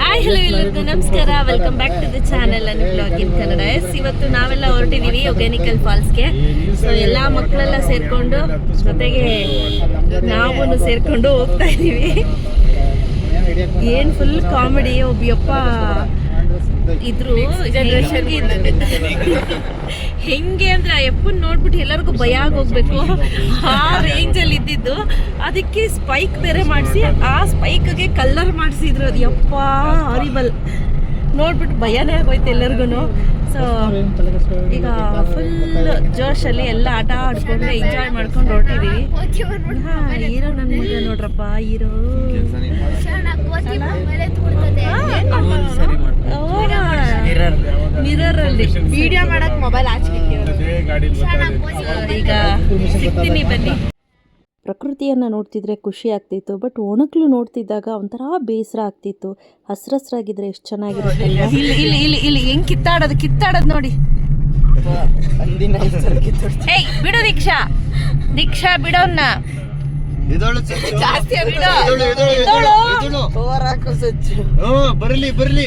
Hi hello ನಮಸ್ಕಾರ. Welcome back to the channel Anu blog in Kannada S ಇವತ್ತು ನಾವೆಲ್ಲ ಹೊರಟಿದೀವಿ ಒಗ್ಯಾನಿಕಲ್ ಫಾಲ್ಸ್ಗೆ so ಎಲ್ಲ ಮಕ್ಕಳೆಲ್ಲ ಸೇರ್ಕೊಂಡು, ಜೊತೆಗೆ ನಾವು ಸೇರ್ಕೊಂಡು ಹೋಗ್ತಾ ಇದೀವಿ ಏನ್ ಫುಲ್ ಕಾಮಿಡಿ ಒಬ್ಬ ಇದ್ರು ಜನರೇಷನ್ ಹೆಂಗೆ ಅಂದ್ರೆ ಆ ಯಪ್ಪನ್ ನೋಡ್ಬಿಟ್ಟು ಎಲ್ಲರಿಗೂ ಭಯ ಆಗೋಗ್ಬೇಕು ಆ ರೇಂಜ್ ಅಲ್ಲಿ ಇದ್ದಿದ್ದು. ಅದಕ್ಕೆ ಸ್ಪೈಕ್ ಬೇರೆ ಮಾಡಿಸಿ ಆ ಸ್ಪೈಕ್ಗೆ ಕಲರ್ ಮಾಡಿಸಿದ್ರು. ಅದು ಯಪ್ಪ ಹಾರಿಬಲ್ ನೋಡ್ಬಿಟ್ಟು ಭಯನೇ ಆಗೋಯ್ತು ಎಲ್ಲರಿಗೂ ಸೊ ಈಗ ಫುಲ್ ಜೋಶಲ್ಲಿ ಎಲ್ಲ ಆಟ ಆಡ್ಕೊಂಡು ಎಂಜಾಯ್ ಮಾಡ್ಕೊಂಡು ಹೊರಟಿದೀವಿ. ಹಾ ಹೀರೋ ನನ್ನ ಮಗ ನೋಡ್ರಪ್ಪ ಹೀರೋ. ಮಿರರ್ ಅಲ್ಲಿ ವಿಡಿಯೋ ಮಾಡಕ್ ಮೊಬೈಲ್ ಆಚೆ ಈಗ ಸಿಗ್ತೀನಿ ಬನ್ನಿ. ಪ್ರಕೃತಿಯನ್ನು ನೋಡ್ತಿದ್ರೆ ಖುಷಿ ಆಗ್ತಿತ್ತು ಬಟ್ ಒಣಗ್ಲು ನೋಡ್ತಿದ್ದಾಗ ಒಂಥರ ಬೇಸರ ಆಗ್ತಿತ್ತು. ಹಸ್ರಸ್ರಾಗಿದ್ರೆ ಎಷ್ಟು ಚೆನ್ನಾಗಿರುತ್ತೆ ಇಲ್ಲಿ ಇಲ್ಲಿ ಇಲ್ಲಿ ಇಲ್ಲಿ ಹೆಂಗ್ ಕಿತ್ತಾಡೋದು ಕಿತ್ತಾಡೋದು ನೋಡಿ. ಏಯ್ ಬಿಡು ದೀಕ್ಷಾ. ದೀಕ್ಷಾ ಬಿಡೋನ್ನ ಜಾಸ್ತಿ ಬರಲಿ ಬರಲಿ.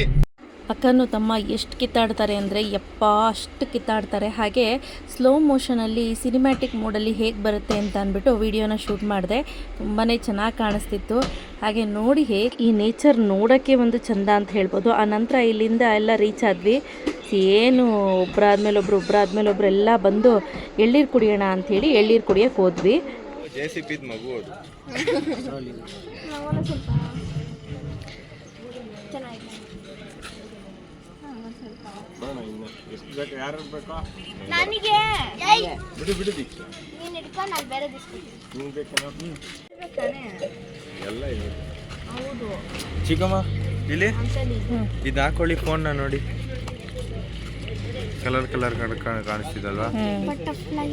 ಅಕ್ಕನು ತಮ್ಮ ಎಷ್ಟು ಕಿತ್ತಾಡ್ತಾರೆ ಅಂದರೆ ಯಪ್ಪ ಅಷ್ಟು ಕಿತ್ತಾಡ್ತಾರೆ. ಹಾಗೆ ಸ್ಲೋ ಮೋಷನಲ್ಲಿ ಸಿನಿಮ್ಯಾಟಿಕ್ ಮೋಡಲ್ಲಿ ಹೇಗೆ ಬರುತ್ತೆ ಅಂತ ಅಂದ್ಬಿಟ್ಟು ವಿಡಿಯೋನ ಶೂಟ್ ಮಾಡಿದೆ. ತುಂಬಾ ಚೆನ್ನಾಗಿ ಕಾಣಿಸ್ತಿತ್ತು. ಹಾಗೆ ನೋಡಿ ಹೇಗೆ ಈ ನೇಚರ್ ನೋಡೋಕ್ಕೆ ಒಂದು ಚಂದ ಅಂತ ಹೇಳ್ಬೋದು. ಆ ನಂತರ ಇಲ್ಲಿಂದ ಎಲ್ಲ ರೀಚ್ ಆದ್ವಿ. ಏನು ಒಬ್ಬರಾದ್ಮೇಲೆ ಒಬ್ರು ಒಬ್ಬರಾದ್ಮೇಲೆ ಒಬ್ರು ಎಲ್ಲ ಬಂದು ಎಳ್ಳೀರು ಕುಡಿಯೋಣ ಅಂಥೇಳಿ ಎಳ್ಳೀರು ಕುಡಿಯೋಕ್ಕೆ ಹೋದ್ವಿ. ಜೆ ಸಿ ಪಿದ್ ಮಗು ಅದು. ಎಷ್ಟು ಬೇಕು ಯಾರು ಬೇಕಾ ನನಗೆ. ಬಿಡು ಬಿಡು ದೀಕ್ಷಾ. ನೀನ್ ಹಿಡ್ಕೊಂಡು ಅಲ್ಲಿ ಬೇರೆ ದಿಸ್ಕೊತೀನಿ ನಿಂಗೆ ಬೇಕೇನೋ? ಎಲ್ಲ ಇದೆ. ಚಿಕ್ಕಮ್ಮ ಇಲ್ಲಿ? ಇದು ಹಾಕೊಳ್ಳಿ ಫೋನ್ನ ನೋಡಿ. ಕಲರ್ ಕಲರ್ ಕಾಣಿಸ್ತಿದಲ್ವಾ? ಬಟರ್ಫ್ಲೈ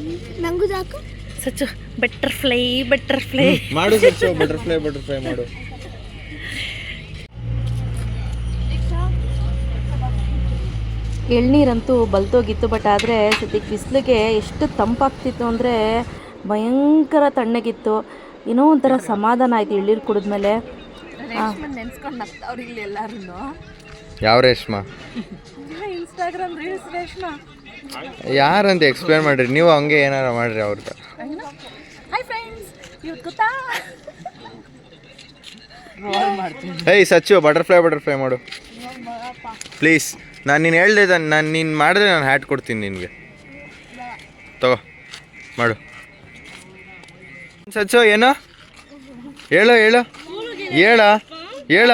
ನಂಗೂ ಸಾಕು. ಸಚ್ಚು. ಬಟರ್ಫ್ಲೈ ಬಟರ್ಫ್ಲೈ ಮಾಡು ಸಚ್ಚು ಬಟರ್ಫ್ಲೈ ಬಟರ್ಫ್ಲೈ ಮಾಡು. ಎಳ್ನೀರಂತೂ ಬಲ್ತೋಗಿತ್ತು ಬಟ್ ಆದರೆ ಸದ್ಯಕ್ಕೆ ಬಿಸಿಲಿಗೆ ಎಷ್ಟು ತಂಪಾಗ್ತಿತ್ತು ಅಂದರೆ ಭಯಂಕರ ತಣ್ಣಗಿತ್ತು. ಏನೋ ಒಂಥರ ಸಮಾಧಾನ ಆಯಿತು ಎಳ್ನೀರು ಕುಡಿದ್ಮೇಲೆ. ನೆನ್ಸ್ಕೊಂಡು ನಗ್ತಾವ್ರಿ ಇಲ್ಲಿ ಎಲ್ಲಾರು ಯಾವ ರೇಷ್ಮಾ? Instagram reels Reshma. ಯಾರಂತ ಎಕ್ಸ್ಪ್ಲೇನ್ ಮಾಡ್ರಿ? ನೀವು ಹಂಗೆ ಏನಾರ ಮಾಡ್ರಿ ಅವ್ರದ್ದು ಹಾಯ್ ಫ್ರೆಂಡ್ಸ್ ಇವತ್ತು ಗೊತ್ತಾ? ಏಯ್ ಸಚ್ಚು ಬಟರ್ಫ್ಲೈ ಬಟರ್ಫ್ಲೈ ಮಾಡು. ಪ್ಲೀಸ್ ನಾನು ನೀನು ಹೇಳ್ದೆ ನಾನು ನೀನು ಮಾಡಿದ್ರೆ ನಾನು ಹ್ಯಾಟ್ ಕೊಡ್ತೀನಿ ನಿನಗೆ. ತಗೋ, ಮಾಡು. ಸಚ್ಚು, ಏನು? ಹೇಳು, ಹೇಳೋ. ಹೇಳ ಹೇಳ.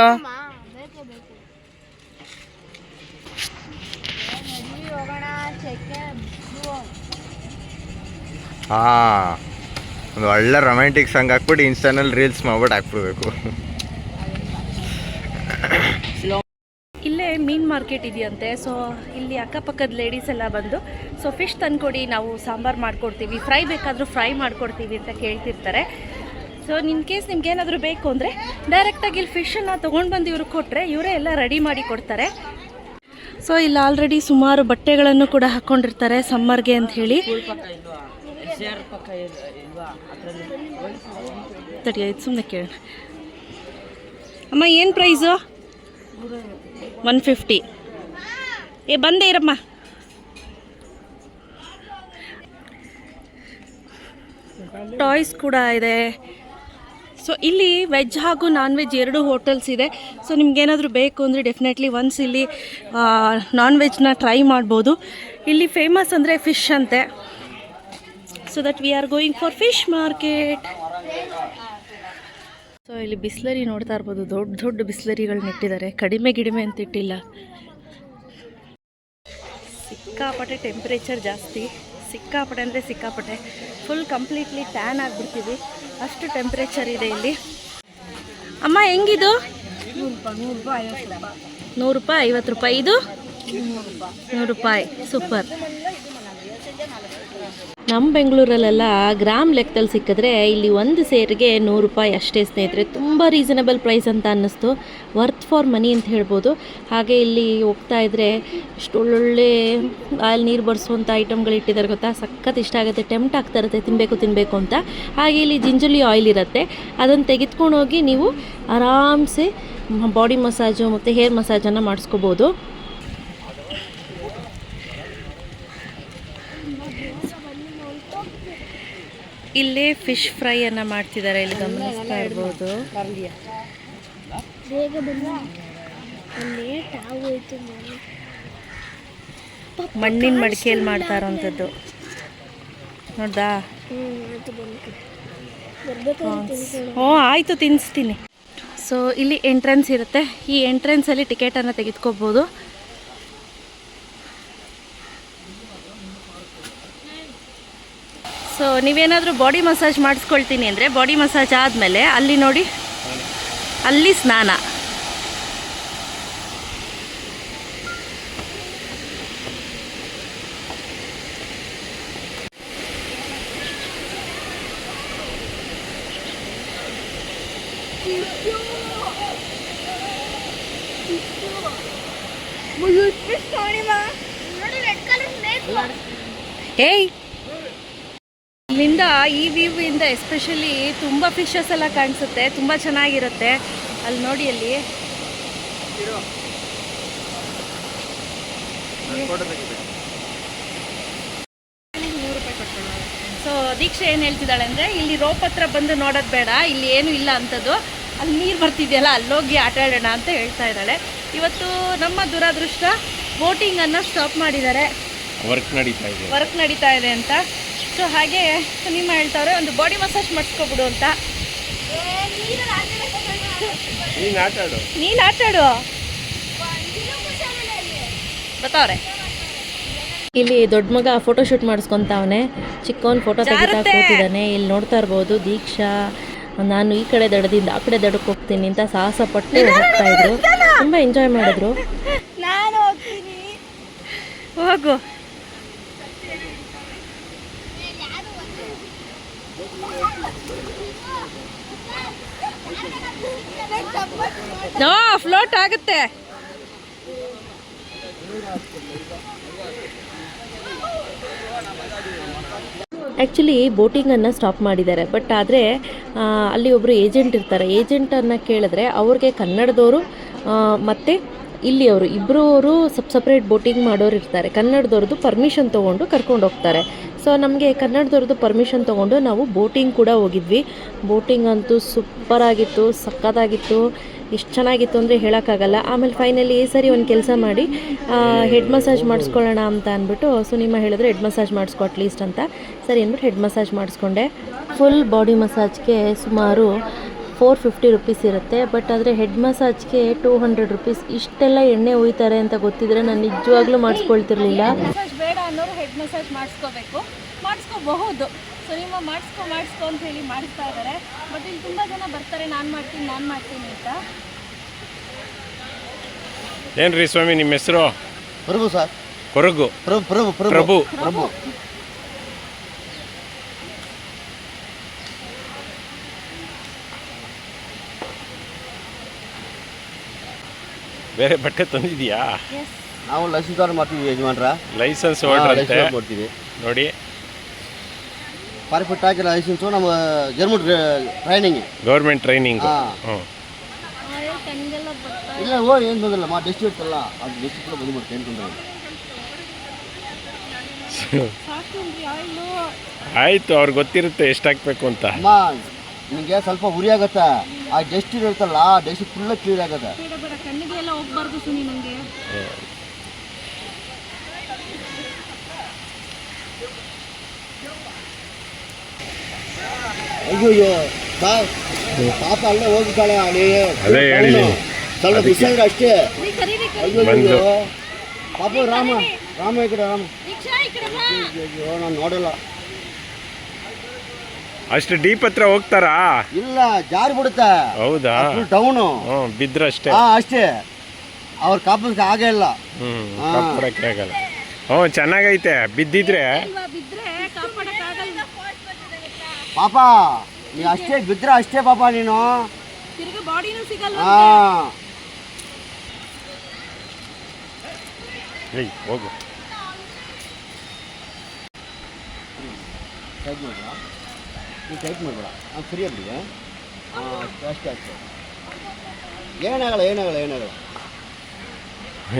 ಹಾಂ, ಒಂದು ಒಳ್ಳೆ ರೊಮ್ಯಾಂಟಿಕ್ ಸಾಂಗ್ ಹಾಕ್ಬಿಟ್ಟು ಇನ್ಸ್ಟಾನಲ್ಲಿ ರೀಲ್ಸ್ ಮಾಡ್ಬಿಟ್ಟು ಹಾಕ್ಬಿಡ್ಬೇಕು ಇಲ್ಲೇ ಮೀನು ಮಾರ್ಕೆಟ್ ಇದೆಯಂತೆ. ಸೊ ಇಲ್ಲಿ ಅಕ್ಕಪಕ್ಕದ ಲೇಡೀಸ್ ಎಲ್ಲ ಬಂದು ಸೊ ಫಿಶ್ ತಂದುಕೊಡಿ ನಾವು ಸಾಂಬಾರು ಮಾಡಿಕೊಡ್ತೀವಿ. ಫ್ರೈ ಬೇಕಾದರೂ ಫ್ರೈ ಮಾಡ್ಕೊಡ್ತೀವಿ ಅಂತ ಕೇಳ್ತಿರ್ತಾರೆ. ಸೊ ನಿನ್ ಕೇಸ್ ನಿಮ್ಗೇನಾದರೂ ಬೇಕು ಅಂದರೆ ಡೈರೆಕ್ಟಾಗಿ ಇಲ್ಲಿ ಫಿಶನ್ನು ತೊಗೊಂಡು ಬಂದು ಇವ್ರಿಗೆ ಕೊಟ್ಟರೆ ಇವರೇ ಎಲ್ಲ ರೆಡಿ ಮಾಡಿ ಕೊಡ್ತಾರೆ. ಸೊ ಇಲ್ಲಿ ಆಲ್ರೆಡಿ ಸುಮಾರು ಬಟ್ಟೆಗಳನ್ನು ಕೂಡ ಹಾಕ್ಕೊಂಡಿರ್ತಾರೆ ಸಮ್ಮರ್ಗೆ ಅಂತ ಹೇಳಿ. ತಡಿ ಆಯ್ತು ಸುಮ್ಮನೆ ಕೇಳೋಣ. ಅಮ್ಮ ಏನು ಪ್ರೈಸು ಒನ್ ಫಿಫ್ಟಿ ಏ, ಬಂದೆ ಇರಮ್ಮ. ಟಾಯ್ಸ್ ಕೂಡ ಇದೆ. ಸೊ ಇಲ್ಲಿ ವೆಜ್ ಹಾಗೂ ನಾನ್ ವೆಜ್ ಎರಡು ಹೋಟೆಲ್ಸ್ ಇದೆ. ಸೊ ನಿಮ್ಗೇನಾದರೂ ಬೇಕು ಅಂದರೆ ಡೆಫಿನೆಟ್ಲಿ ಒನ್ಸ್ ಇಲ್ಲಿ ನಾನ್ ವೆಜ್ನ ಟ್ರೈ ಮಾಡ್ಬೋದು. ಇಲ್ಲಿ ಫೇಮಸ್ ಅಂದರೆ ಫಿಶ್ ಅಂತೆ. So that we are going for fish market so ಇಲ್ಲಿ ಬಿಸ್ಲರಿ ನೋಡ್ತಾ ಇರ್ಬೋದು. ದೊಡ್ಡ ದೊಡ್ಡ ಬಿಸ್ಲರಿಗಳನ್ನ ಇಟ್ಟಿದ್ದಾರೆ ಕಡಿಮೆ ಗಿಡಿಮೆ ಅಂತ ಇಟ್ಟಿಲ್ಲ. ಸಿಕ್ಕಾಪಟ್ಟೆ ಟೆಂಪ್ರೇಚರ್ ಜಾಸ್ತಿ. ಸಿಕ್ಕಾಪಟ್ಟೆ ಅಂದರೆ ಸಿಕ್ಕಾಪಟ್ಟೆ. ಫುಲ್ ಕಂಪ್ಲೀಟ್ಲಿ ಟ್ಯಾನ್ ಆಗಿಬಿಡ್ತೀವಿ. ಅಷ್ಟು ಟೆಂಪ್ರೇಚರ್ ಇದೆ ಇಲ್ಲಿ. ಅಮ್ಮ, ಹೆಂಗಿದು? ನೂರು ರೂಪಾಯಿ ಐವತ್ತು ರೂಪಾಯಿ. ಇದು? ನೂರು ರೂಪಾಯಿ. ಸೂಪರ್. ನಮ್ಮ ಬೆಂಗಳೂರಲ್ಲೆಲ್ಲ ಗ್ರಾಮ್ ಲೆಕ್ಕದಲ್ಲಿ ಸಿಕ್ಕಿದ್ರೆ ಇಲ್ಲಿ ಒಂದು ಸೇರಿಗೆ ನೂರು ರೂಪಾಯಿ ಅಷ್ಟೇ ಸ್ನೇಹಿತರೆ. ತುಂಬ ರೀಸನಬಲ್ ಪ್ರೈಸ್ ಅಂತ ಅನ್ನಿಸ್ತು. ವರ್ತ್ ಫಾರ್ ಮನಿ ಅಂತ ಹೇಳ್ಬೋದು. ಹಾಗೆ ಇಲ್ಲಿ ಹೋಗ್ತಾ ಇದ್ದರೆ ಇಷ್ಟು ಒಳ್ಳೊಳ್ಳೆ ಅಲ್ಲಿ ನೀರು ಬರ್ಸುವಂಥ ಐಟಮ್ಗಳು ಇಟ್ಟಿದ್ದಾರೆ ಗೊತ್ತಾ? ಸಖತ್ ಇಷ್ಟ ಆಗುತ್ತೆ. ಟೆಂಪ್ಟ್ ಆಗ್ತಾ ಇರುತ್ತೆ. ತಿನ್ನಬೇಕು ತಿನ್ನಬೇಕು ಅಂತ. ಹಾಗೆ ಇಲ್ಲಿ ಜಿಂಜುಲಿ ಆಯಿಲ್ ಇರುತ್ತೆ. ಅದನ್ನು ತೆಗೆದುಕೊಂಡು ಹೋಗಿ ನೀವು ಆರಾಮ್ಸೆ ಬಾಡಿ ಮಸಾಜು ಮತ್ತು ಹೇರ್ ಮಸಾಜನ್ನು ಮಾಡಿಸ್ಕೋಬೋದು. ಇಲ್ಲೇ ಫಿಶ್ ಫ್ರೈ ಅನ್ನ ಮಾಡ್ತಿದ್ದಾರೆ ಇಲ್ಲಿ ಗಮನಿಸ್ತಾ ಇರ್ಬೋದು. ಮಣ್ಣಿನ ಮಡಿಕೆಯಲ್ಲಿ ಮಾಡ್ತಾ ಇರೋವಂಥದ್ದು ನೋಡ್ದಾ? ಹ್ಞೂ ಆಯಿತು ತಿನ್ನಿಸ್ತೀನಿ ಸೊ ಇಲ್ಲಿ ಎಂಟ್ರೆನ್ಸ್ ಇರುತ್ತೆ. ಈ ಎಂಟ್ರೆನ್ಸಲ್ಲಿ ಟಿಕೆಟನ್ನು ತೆಗೆದುಕೋಬೋದು. ಸೊ ನೀವೇನಾದರೂ ಬಾಡಿ ಮಸಾಜ್ ಮಾಡಿಸ್ಕೊಳ್ತೀನಿ ಅಂದರೆ ಬಾಡಿ ಮಸಾಜ್ ಆದಮೇಲೆ ಅಲ್ಲಿ ನೋಡಿ ಅಲ್ಲಿ ಸ್ನಾನ. ಏಯ್ ಇಲ್ಲಿಂದ ಈ ವ್ಯೂ ಇಂದ ಎಸ್ಪೆಷಲಿ ತುಂಬ ಫಿಶಸ್ ಎಲ್ಲ ಕಾಣಿಸುತ್ತೆ ತುಂಬ ಚೆನ್ನಾಗಿರುತ್ತೆ. ಅಲ್ಲಿ ನೋಡಿ ಅಲ್ಲಿ. ಸೊ ದೀಕ್ಷೆ ಏನು ಹೇಳ್ತಿದ್ದಾಳೆ ಅಂದರೆ ಇಲ್ಲಿ ರೋಪ್ ಹತ್ರ ಬಂದು ನೋಡೋದು ಬೇಡ ಇಲ್ಲಿ ಏನು ಇಲ್ಲ ಅಂಥದ್ದು ಅಲ್ಲಿ ನೀರು ಬರ್ತಿದೆಯಲ್ಲ ಅಲ್ಲೋಗಿ ಆಟ ಆಡೋಣ ಅಂತ ಹೇಳ್ತಾ ಇದ್ದಾಳೆ. ಇವತ್ತು ನಮ್ಮ ದುರಾದೃಷ್ಟ ಬೋಟಿಂಗನ್ನು ಸ್ಟಾಪ್ ಮಾಡಿದ್ದಾರೆ. ವರ್ಕ್ ನಡೀತಾ ಇದೆ. ವರ್ಕ್ ನಡೀತಾ ಇದೆ ಅಂತ. ಸೊ ಹಾಗೆ ನಿಮ್ಮ ಹೇಳ್ತಾವ್ರೆ ಒಂದು ಬಾಡಿ ಮಸಾಜ್ ಮಾಡಿಸ್ಕೊಬಿಡು ಅಂತ. ನೀನು ಆಟಾಡು ಬರ್ತಾವ್ರೆ ಇಲ್ಲಿ ದೊಡ್ಡ ಮಗ ಫೋಟೋ ಶೂಟ್ ಮಾಡಿಸ್ಕೊಂತಾವನೆ. ಚಿಕ್ಕವನ್ ಫೋಟೋ ತೆಗಿತಾ ಕೂತಿದ್ದಾನೆ ಇಲ್ಲಿ ನೋಡ್ತಾ ಇರ್ಬೋದು ದೀಕ್ಷಾ. ನಾನು ಈ ಕಡೆ ದಡದಿಂದ ಆ ಕಡೆ ದಡಕ್ಕೆ ಹೋಗ್ತೀನಿ ಅಂತ ಸಾಹಸ ಪಟ್ಟು ಹೋಗ್ತಾ ಇದ್ರು. ತುಂಬಾ ಎಂಜಾಯ್ ಮಾಡಿದ್ರು. ನಾನು ಹೋಗ್ತೀನಿ. ಹೋಗು. ಫ್ಲೋಟ್ ಆಗುತ್ತೆ. ಆ್ಯಕ್ಚುಲಿ ಬೋಟಿಂಗನ್ನು ಸ್ಟಾಪ್ ಮಾಡಿದ್ದಾರೆ. ಬಟ್ ಆದರೆ ಅಲ್ಲಿ ಒಬ್ಬರು ಏಜೆಂಟ್ ಇರ್ತಾರೆ. ಏಜೆಂಟನ್ನು ಕೇಳಿದ್ರೆ ಅವ್ರಿಗೆ ಕನ್ನಡದವರು ಮತ್ತು ಇಲ್ಲಿಯವರು ಇಬ್ಬರು ಅವರು ಸಪ್ ಸಪ್ರೇಟ್ ಬೋಟಿಂಗ್ ಮಾಡೋರು ಇರ್ತಾರೆ. ಕನ್ನಡದವ್ರದ್ದು ಪರ್ಮಿಷನ್ ತೊಗೊಂಡು ಕರ್ಕೊಂಡು ಹೋಗ್ತಾರೆ. ಸೊ ನಮಗೆ ಕನ್ನಡದವ್ರದ್ದು ಪರ್ಮಿಷನ್ ತೊಗೊಂಡು ನಾವು ಬೋಟಿಂಗ್ ಕೂಡ ಹೋಗಿದ್ವಿ. ಬೋಟಿಂಗ್ ಅಂತೂ ಸೂಪರಾಗಿತ್ತು ಸಕ್ಕತ್ತಾಗಿತ್ತು ಎಷ್ಟು ಚೆನ್ನಾಗಿತ್ತು ಅಂದರೆ ಹೇಳೋಕ್ಕಾಗಲ್ಲ. ಆಮೇಲೆ ಫೈನಲಿ ಈ ಸರಿ ಒಂದು ಕೆಲಸ ಮಾಡಿ ಹೆಡ್ ಮಸಾಜ್ ಮಾಡಿಸ್ಕೊಳ್ಳೋಣ ಅಂತ ಅಂದ್ಬಿಟ್ಟು ಸುನಿಮಾ ಹೇಳಿದ್ರೆ ಹೆಡ್ ಮಸಾಜ್ ಮಾಡಿಸ್ಕೊ ಅಟ್ಲೀಸ್ಟ್ ಅಂತ. ಸರಿ ಅಂದ್ಬಿಟ್ಟು ಹೆಡ್ ಮಸಾಜ್ ಮಾಡಿಸ್ಕೊಂಡೆ. ಫುಲ್ ಬಾಡಿ ಮಸಾಜ್ಗೆ ಸುಮಾರು ಫೋರ್ ಫಿಫ್ಟಿ ರುಪೀಸ್ ಇರುತ್ತೆ. ಬಟ್ ಆದರೆ ಹೆಡ್ ಮಸಾಜ್ಗೆ ಟೂ ಹಂಡ್ರೆಡ್ ರುಪೀಸ್ ಇಷ್ಟೆಲ್ಲ ಎಣ್ಣೆ ಉಯ್ತಾರೆ ಅಂತ ಗೊತ್ತಿದ್ರೆ ನಾನು ನಿಜವಾಗ್ಲೂ ಮಾಡಿಸ್ಕೊಳ್ತಿರ್ಲಿಲ್ಲ. ಮಸಾಜ್ ಬೇಡ ಅನ್ನೋರು ಹೆಡ್ ಮಸಾಜ್ ಮಾಡಿಸ್ಕೋಬೇಕು. ಮಾಡಿಸ್ಕೋಬಹುದು. ಸೊ ನಿಮ್ಮ ಮಾಡಿಸ್ಕೊ ಮಾಡಿಸ್ಕೊ ಅಂತ ಹೇಳಿ ಮಾಡಿಸ್ತಾ ಇದ್ದಾರೆ. ಬಟ್ ಇಲ್ಲಿ ತುಂಬ ಜನ ಬರ್ತಾರೆ ನಾನು ಮಾಡ್ತೀನಿ ನಾನು ಮಾಡ್ತೀನಿ ಅಂತ. ಏನ್ರಿ ಸ್ವಾಮಿ ನಿಮ್ಮ ಹೆಸರು? ಪ್ರಭು ಸರ್. ಕೊರಗು. ಪ್ರಭು ಪ್ರಭು. ಪ್ರಭು. ಪ್ರಭು. ಬೇರೆ ಬಟ್ಟೆ ತಂದಿದ್ಯಾ? ನಾವು ಲೈಸೆನ್ಸ್ ಅವ್ರು ಮಾಡ್ತೀವಿ ಯಜಮಾನ್ರ. ಲೈಸೆನ್ಸ್ ಹೋಲ್ಡರ್ ಅಂತ. ಕೊಡ್ತೀವಿ ನೋಡಿ. ಪರ್ಫೆಕ್ಟ್ ಆಗಿ ಲೈಸೆನ್ಸು ನಮ್ಮ ಜರ್ಮನ್ ಟ್ರೈನಿಂಗ್ ಗೌರ್ಮೆಂಟ್ ಟ್ರೈನಿಂಗ್ ಹಾ. ಹ್ಞೂ ಇಲ್ಲ ಓ ಏನು ಬಂದಿಲ್ಲ ಮಾ ಡೆಸ್ಟ್ ಇರ್ತಲ್ಲ ಅದು ಡೆಸ್ಟ್ ಕೂಡ ಬಂದು ಮಾಡ್ತೀನಿ ಏನು ತೊಂದರೆ ಆಯ್ತು ಅವ್ರಿಗೆ ಗೊತ್ತಿರುತ್ತೆ ಎಷ್ಟು ಹಾಕ್ಬೇಕು ಅಂತ. ಅಮ್ಮ ನಿಮಗೆ ಸ್ವಲ್ಪ ಉರಿ ಆಗತ್ತೆ? ಆ ಡಸ್ಟ್ ಇರುತ್ತಲ್ಲ ಆ ಡಸ್ಟ್ ಫುಲ್ಲ ಕ್ಲಿಯರ್ ಆಗತ್ತೆ. ಕಣ್ಣಿಗೆ ಎಲ್ಲ ಹೋಗ್ಬಾರ್ದು ಸುನಿ ನನಗೆ ಅಯ್ಯೋ ಅಯ್ಯೋ ಬಾ ಪಾಪ ಅಲ್ಲೇ ಹೋಗ್ತಾಳೆ ಅಲ್ಲಿ ಅದೇ ಹೇಳಿದ್ದೀನಿ. ಸ್ವಲ್ಪ ಅಷ್ಟೇ. ಅಯ್ಯೋ ಬಂದು. ಅಯ್ಯೋ ಪಾಪ ರಾಮ ರಾಮ ಈ ಕಡೆ ರಾಮ. ಅಯ್ಯೋ ನಾನು ನೋಡಲ್ಲ. ಅಷ್ಟು ಡೀಪ್ ಹತ್ರ ಹೋಗ್ತಾರಾ? ಇಲ್ಲ ಜಾರಿ ಬಿಡುತ್ತೆ. ಹೌದಾ? ಡೌನು ಅಷ್ಟೇ. ಬಿದ್ರಷ್ಟೇ ಹಾ ಅಷ್ಟೇ. ಅವ್ರ ಕಾಪಾಡಕ್ಕೆ ಆಗೇ ಇಲ್ಲ. ಹ್ಞೂ ಹಾ. ಕಾಪಾಡಕ್ಕೆ ಆಗಲ್ಲ. ಹ್ಞೂ ಚೆನ್ನಾಗೈತೆ. ಬಿದ್ದಿದ್ರೆ? ಬಿದ್ರೆ ಪಾಪ ನೀ ಅಷ್ಟೇ ಬಿದ್ರೆ ಅಷ್ಟೇ ಪಾಪ ನೀನು. ತಿರ್ಗಿ ಬಾಡಿನೂ ಸಿಗಲ್ಲ ಹಾ. ಏಯ್ ಹೋಗು. ಟೈಟ್ ಮಾಡಬೇಡ ನೀ ಟೈಟ್ ಮಾಡಬೇಡ ನಾನು ಫ್ರೀ ಬಿಡಿದೆ ಹಾಂ ಅಷ್ಟೇ ಅಷ್ಟೇ ಏನಾಗಲ್ಲ ಏನಾಗಲ್ಲ ಏನಾಗಲ್ಲ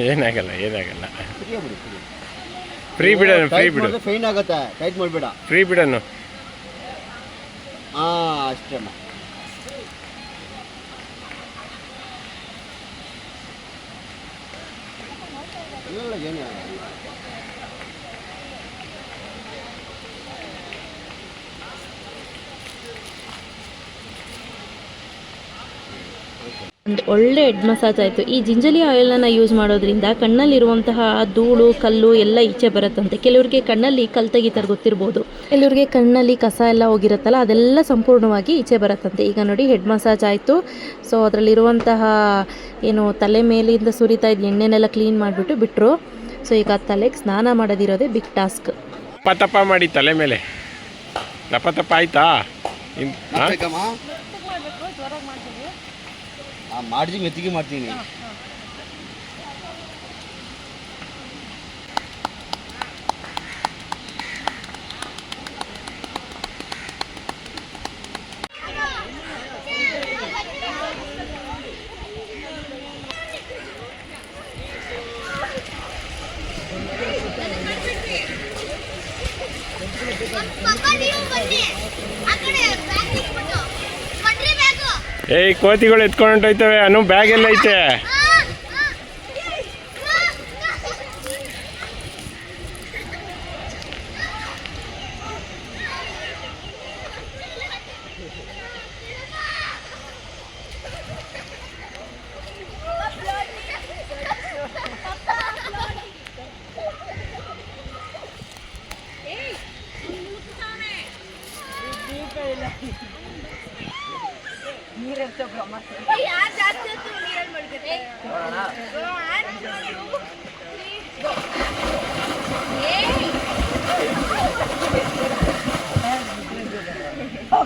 ಏನಾಗಲ್ಲ ಏನಾಗಲ್ಲ ಫ್ರೀ ಬಿಡಿ ಫ್ರೀ ಫ್ರೀ ಬಿಡನು ಫ್ರೀ ಬಿಡು ಫೈನ್ ಆಗುತ್ತೆ ಟೈಟ್ ಮಾಡಬೇಡ ಫ್ರೀ ಬಿಡನು ಹಾಂ ಅಷ್ಟೇ ಅಮ್ಮ ಇಲ್ಲ ಏನೇ ಒಳ್ಳೆ ಹೆಡ್ ಮಸಾಜ್ ಆಯಿತು. ಈ ಜಿಂಜಲಿ ಆಯಿಲನ್ನು ಯೂಸ್ ಮಾಡೋದ್ರಿಂದ ಕಣ್ಣಲ್ಲಿರುವಂತಹ ಧೂಳು ಕಲ್ಲು ಎಲ್ಲ ಈಚೆ ಬರುತ್ತಂತೆ. ಕೆಲವರಿಗೆ ಕಣ್ಣಲ್ಲಿ ಕಲ್ ತೆಗಿತಾರೆ ಗೊತ್ತಿರ್ಬೋದು. ಕೆಲವರಿಗೆ ಕಣ್ಣಲ್ಲಿ ಕಸ ಎಲ್ಲ ಹೋಗಿರುತ್ತಲ್ಲ ಅದೆಲ್ಲ ಸಂಪೂರ್ಣವಾಗಿ ಈಚೆ ಬರುತ್ತಂತೆ. ಈಗ ನೋಡಿ ಹೆಡ್ ಮಸಾಜ್ ಆಯಿತು. ಸೊ ಅದರಲ್ಲಿರುವಂತಹ ಏನು ತಲೆ ಮೇಲಿಂದ ಸುರಿತಾ ಇದ್ದ ಎಣ್ಣೆನೆಲ್ಲ ಕ್ಲೀನ್ ಮಾಡಿಬಿಟ್ಟು ಬಿಟ್ಟರು ಸೊ ಈಗ ತಲೆಗೆ ಸ್ನಾನ ಮಾಡೋದಿರೋದೇ ಬಿಗ್ ಟಾಸ್ಕ್ ತಪ್ಪ ತಪ್ಪ ಮಾಡಿ ತಲೆ ಮೇಲೆ. ತಪ್ಪ ತಪ್ಪ ಆಯ್ತಾ? ಇನ್ ಹಾ? ಬೇಕಮ್ಮ ಹಾಂ ಮಾಡಿದ್ವಿ ಮೆತ್ತಿಗೆ ಮಾಡ್ತೀನಿ ಏಯ್ ಕೋತಿಗಳು ಎತ್ಕೊಂಡು ಹೊಂಟೋಯ್ತವೆ ಅನು ಬ್ಯಾಗ್ ಎಲ್ಲ ಐತೆ.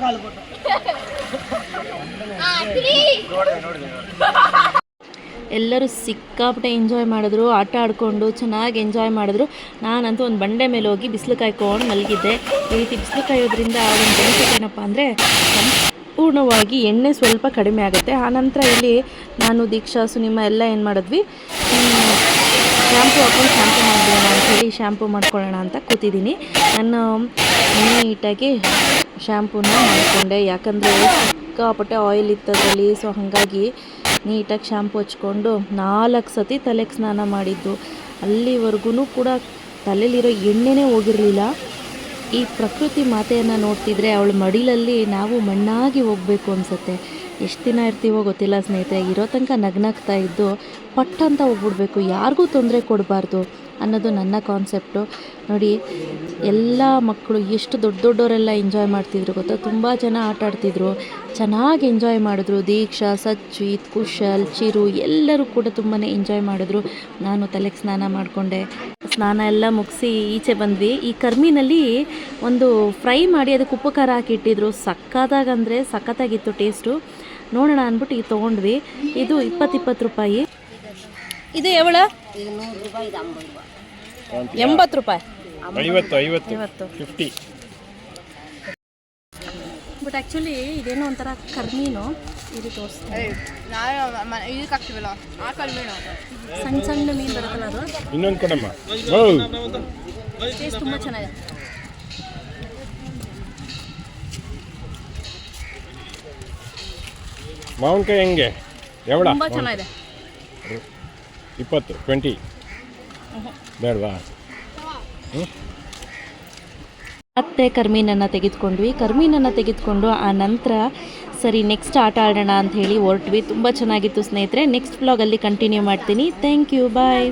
ಎಲ್ಲರೂ ಸಿಕ್ಕಾಪಟ್ಟೆ ಎಂಜಾಯ್ ಮಾಡಿದ್ರು, ಆಟ ಆಡಿಕೊಂಡು ಚೆನ್ನಾಗಿ ಎಂಜಾಯ್ ಮಾಡಿದ್ರು. ನಾನಂತೂ ಒಂದು ಬಂಡೆ ಮೇಲೆ ಹೋಗಿ ಬಿಸಿಲು ಕಾಯ್ಕೊಂಡು ಮಲಗಿದ್ದೆ. ಈ ರೀತಿ ಬಿಸಿಲು ಕಾಯೋದ್ರಿಂದ ಒಂದು ಬೆನಿಫಿಟ್ ಏನಪ್ಪ ಅಂದರೆ ಸಂಪೂರ್ಣವಾಗಿ ಎಣ್ಣೆ ಸ್ವಲ್ಪ ಕಡಿಮೆ ಆಗುತ್ತೆ. ಆನಂತರ ಇಲ್ಲಿ ನಾನು, ದೀಕ್ಷಾ, ಸುನಿಮ ಎಲ್ಲ ಏನು ಮಾಡಿದ್ವಿ? ಶ್ಯಾಂಪು ಹಾಕೊಂಡು ಶ್ಯಾಂಪು ಮಾಡಿಬಿಡೋಣ ಅಂಥೇಳಿ ಶ್ಯಾಂಪು ಮಾಡ್ಕೊಳ್ಳೋಣ ಅಂತ ಕೂತಿದ್ದೀನಿ. ನಾನು ನೀಟಾಗಿ ಶ್ಯಾಂಪೂನ ಮಾಡಿಕೊಂಡೆ. ಯಾಕಂದರೆ ಸಿಕ್ಕಾಪಟ್ಟೆ ಆಯಿಲ್ ಇತ್ತದಲ್ಲಿ ಸೊ ಹಾಗಾಗಿ ನೀಟಾಗಿ ಶ್ಯಾಂಪು ಹಚ್ಕೊಂಡು ನಾಲ್ಕು ಸತಿ ತಲೆಗೆ ಸ್ನಾನ ಮಾಡಿದ್ದು. ಅಲ್ಲಿವರೆಗೂ ಕೂಡ ತಲೆಯಲ್ಲಿರೋ ಎಣ್ಣೆನೇ ಹೋಗಿರಲಿಲ್ಲ. ಈ ಪ್ರಕೃತಿ ಮಾತೆಯನ್ನು ನೋಡ್ತಿದ್ರೆ ಅವಳು ಮಡಿಲಲ್ಲಿ ನಾವು ಮಣ್ಣಾಗಿ ಹೋಗಬೇಕು ಅನಿಸುತ್ತೆ. ಎಷ್ಟು ದಿನ ಇರ್ತೀವೋ ಗೊತ್ತಿಲ್ಲ ಸ್ನೇಹಿತೆ ಇರೋ ತನಕ ನಗ್ನಾಗ್ತಾ ಇದ್ದು ಪಟ್ಟಂತ ಹೋಗ್ಬಿಡ್ಬೇಕು. ಯಾರಿಗೂ ತೊಂದರೆ ಕೊಡಬಾರ್ದು. ಅನ್ನೋದು ನನ್ನ ಕಾನ್ಸೆಪ್ಟು ನೋಡಿ, ಎಲ್ಲ ಮಕ್ಕಳು ಎಷ್ಟು ದೊಡ್ಡ ದೊಡ್ಡವರೆಲ್ಲ ಎಂಜಾಯ್ ಮಾಡ್ತಿದ್ರು ಗೊತ್ತಾ? ತುಂಬ ಜನ ಆಟ ಆಡ್ತಿದ್ರು. ಚೆನ್ನಾಗಿ ಎಂಜಾಯ್ ಮಾಡಿದ್ರು. ದೀಕ್ಷಾ, ಸಚ್ಚಿತ್, ಕುಶಲ್, ಚಿರು ಎಲ್ಲರೂ ಕೂಡ ತುಂಬಾ ಎಂಜಾಯ್ ಮಾಡಿದ್ರು. ನಾನು ತಲೆಗೆ ಸ್ನಾನ ಮಾಡಿಕೊಂಡೆ. ಸ್ನಾನ ಎಲ್ಲ ಮುಗಿಸಿ ಈಚೆ ಬಂದ್ವಿ. ಈ ಕರ್ಮಿನಲ್ಲಿ ಒಂದು ಫ್ರೈ ಮಾಡಿ ಅದಕ್ಕೆ ಉಪ್ಪು ಖಾರ ಹಾಕಿಟ್ಟಿದ್ರು ಸಕ್ಕತ್ತಾಗಂದರೆ ಸಖತ್ತಾಗಿತ್ತು ಟೇಸ್ಟು ನೋಡೋಣ ಅಂದ್ಬಿಟ್ಟು ಈಗ ತೊಗೊಂಡ್ವಿ. ಇದು ಇಪ್ಪತ್ತಿಪ್ಪತ್ತು ಇಪ್ಪತ್ತು ರೂಪಾಯಿ. ಇದು ಎವಳ? ಎಂಬತ್ತು ರೂಪಾಯಿ. ಐವತ್ತು ಐವತ್ತು. ಐವತ್ತು. ಫಿಫ್ಟಿ. ಬಟ್ ಆ್ಯಕ್ಚುಲಿ ಇದೇನೋ ಒಂಥರ ಕರ್ಮೀನು. ಇದು ತೋರಿಸ್ತೀನಿ ನಾನು ಇದಕ್ಕೆ ಹಾಕ್ತೀವಲ್ಲ? ಆ ಕಲ್ಮೀನು ಸಣ್ಣ ಸಣ್ಣ ಮೀನು ಬರುತ್ತಲ್ಲ ಅದು? ಇನ್ನೊಂದು ಕಡೆ ಓ ಟೇಸ್ಟ್ ತುಂಬ ಚೆನ್ನಾಗಿದೆ. ಮಾವಿನಕಾಯಿ ಹೆಂಗೆ? ಎವಡ ತುಂಬ ಚೆನ್ನಾಗಿದೆ. ಇಪ್ಪತ್ತು ಟ್ವೆಂಟಿ ಬೇಡವಾ? ಮತ್ತೆ ಕರ್ಮೀನನ್ನು ತೆಗೆದುಕೊಂಡ್ವಿ. ಕರ್ಮೀನನ್ನು ತೆಗೆದುಕೊಂಡು ಆ ನಂತರ ಸರಿ ನೆಕ್ಸ್ಟ್ ಆಟ ಆಡೋಣ ಅಂತ ಹೇಳಿ ಹೊರಟ್ವಿ. ತುಂಬ ಚೆನ್ನಾಗಿತ್ತು ಸ್ನೇಹಿತರೆ. ನೆಕ್ಸ್ಟ್ ಬ್ಲಾಗಲ್ಲಿ ಕಂಟಿನ್ಯೂ ಮಾಡ್ತೀನಿ. Thank you bye